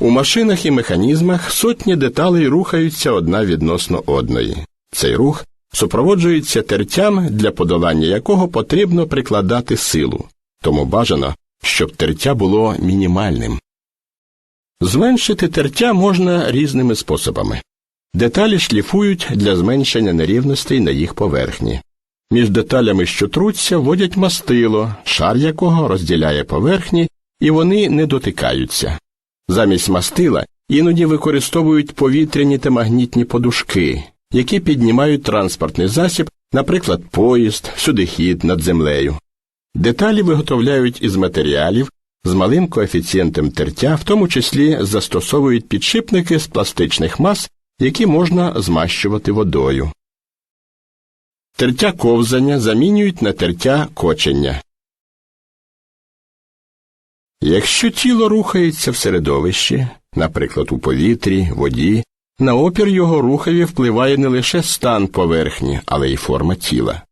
У машинах і механізмах сотні деталей рухаються одна відносно одної. Цей рух супроводжується тертям, для подолання якого потрібно прикладати силу, тому бажано, щоб тертя було мінімальним. Зменшити тертя можна різними способами. Деталі шліфують для зменшення нерівностей на їх поверхні. Між деталями, що труться, вводять мастило, шар якого розділяє поверхні, і вони не дотикаються. Замість мастила іноді використовують повітряні та магнітні подушки, які піднімають транспортний засіб, наприклад, поїзд, сюдихід над землею. Деталі виготовляють із матеріалів з малим коефіцієнтом тертя, в тому числі застосовують підшипники з пластичних мас, які можна змащувати водою. Тертя ковзання замінюють на тертя кочення. Якщо тіло рухається в середовищі, наприклад, у повітрі, воді, на опір його рухові впливає не лише стан поверхні, але й форма тіла.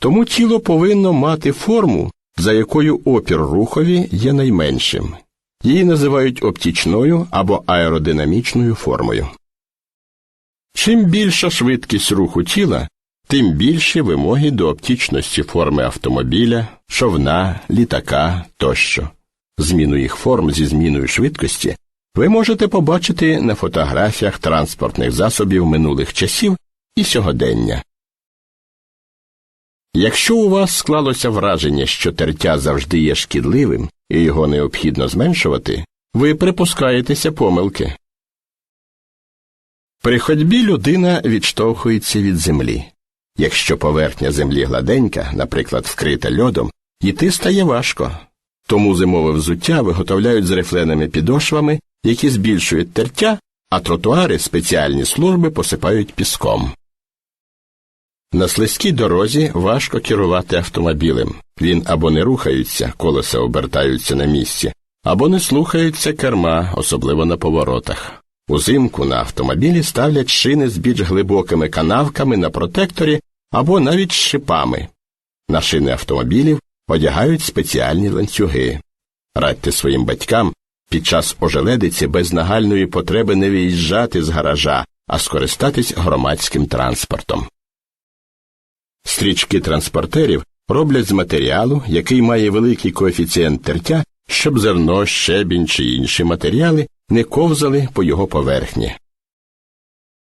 Тому тіло повинно мати форму, за якою опір рухові є найменшим. Її називають оптічною або аеродинамічною формою. Чим більша швидкість руху тіла, тим більші вимоги до оптічності форми автомобіля, човна, літака тощо. Зміну їх форм зі зміною швидкості ви можете побачити на фотографіях транспортних засобів минулих часів і сьогодення. Якщо у вас склалося враження, що тертя завжди є шкідливим і його необхідно зменшувати, ви припускаєтеся помилки. При ходьбі людина відштовхується від землі. Якщо поверхня землі гладенька, наприклад, вкрита льодом, йти стає важко. Тому зимове взуття виготовляють з рифленими підошвами, які збільшують тертя, а тротуари спеціальні служби посипають піском. На слизькій дорозі важко керувати автомобілем. Він або не рухається, колеса обертаються на місці, або не слухаються керма, особливо на поворотах. Узимку на автомобілі ставлять шини з більш глибокими канавками на протекторі або навіть шипами. На шини автомобілів одягають спеціальні ланцюги. Радьте своїм батькам під час ожеледиці без нагальної потреби не виїжджати з гаража, а скористатись громадським транспортом. Стрічки транспортерів роблять з матеріалу, який має великий коефіцієнт тертя, щоб зерно, щебінь чи інші матеріали не ковзали по його поверхні.